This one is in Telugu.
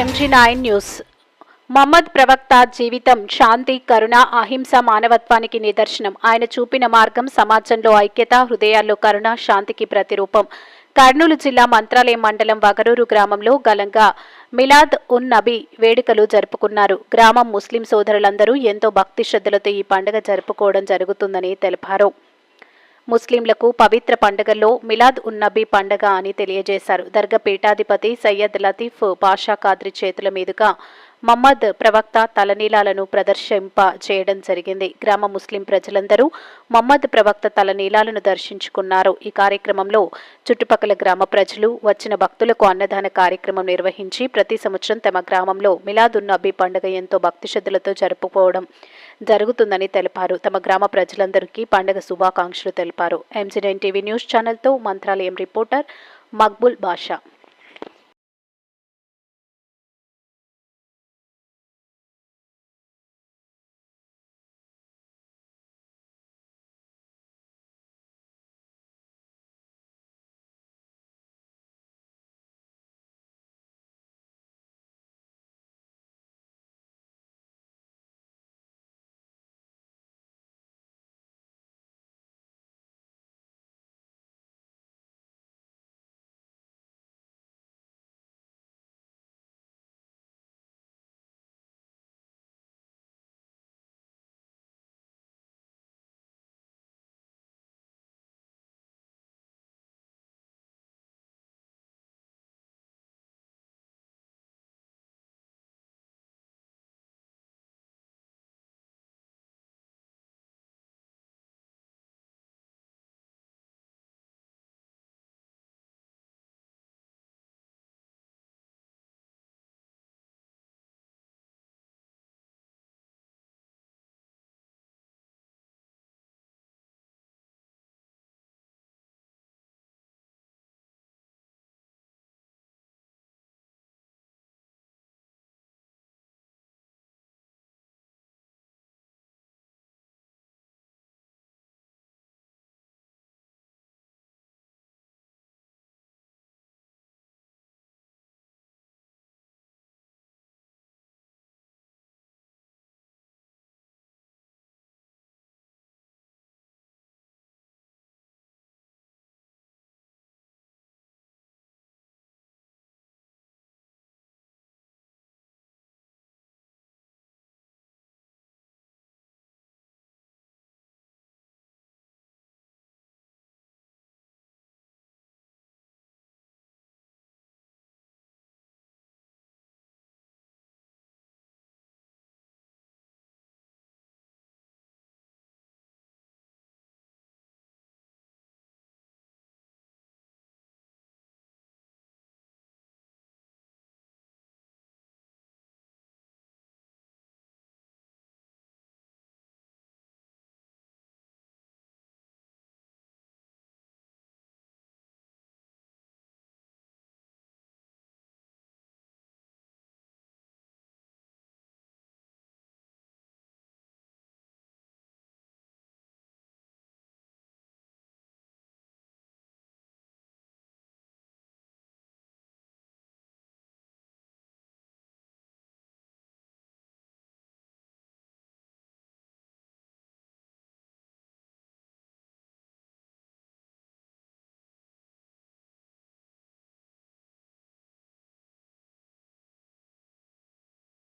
ఎంజీ నైన్ న్యూస్ మహమ్మద్ ప్రవక్త జీవితం శాంతి కరుణ అహింస మానవత్వానికి నిదర్శనం. ఆయన చూపిన మార్గం సమాజంలో ఐక్యత హృదయాల్లో కరుణ శాంతికి ప్రతిరూపం. కర్నూలు జిల్లా మంత్రాలయం మండలం వగరూరు గ్రామంలో గలంగా మిలాద్ ఉన్ నబీ వేడుకలు జరుపుకున్నారు. గ్రామం ముస్లిం సోదరులందరూ ఎంతో భక్తి శ్రద్ధలతో ఈ పండుగ జరుపుకోవడం జరుగుతుందని తెలిపారు. ముస్లింలకు పవిత్ర పండుగల్లో మిలాద్ ఉన్నబీ పండుగ అని తెలియజేశారు. దర్గా పీఠాధిపతి సయ్యద్ లతీఫ్ పాషా ఖాద్రి చేతుల మీదుగా మహమ్మద్ ప్రవక్త తలనీలాలను ప్రదర్శింప చేయడం జరిగింది. గ్రామ ముస్లిం ప్రజలందరూ మహమ్మద్ ప్రవక్త తలనీలాలను దర్శించుకున్నారు. ఈ కార్యక్రమంలో చుట్టుపక్కల గ్రామ ప్రజలు వచ్చిన భక్తులకు అన్నదాన కార్యక్రమం నిర్వహించి ప్రతి సంవత్సరం తమ గ్రామంలో మిలాదున్నబీ పండుగ ఎంతో భక్తి శ్రద్ధలతో జరుపుకోవడం జరుగుతుందని తెలిపారు. తమ గ్రామ ప్రజలందరికీ పండుగ శుభాకాంక్షలు తెలిపారు. ఎంజీ టీవీ న్యూస్ ఛానల్తో మంత్రాలయం రిపోర్టర్ మక్బుల్ బాషా.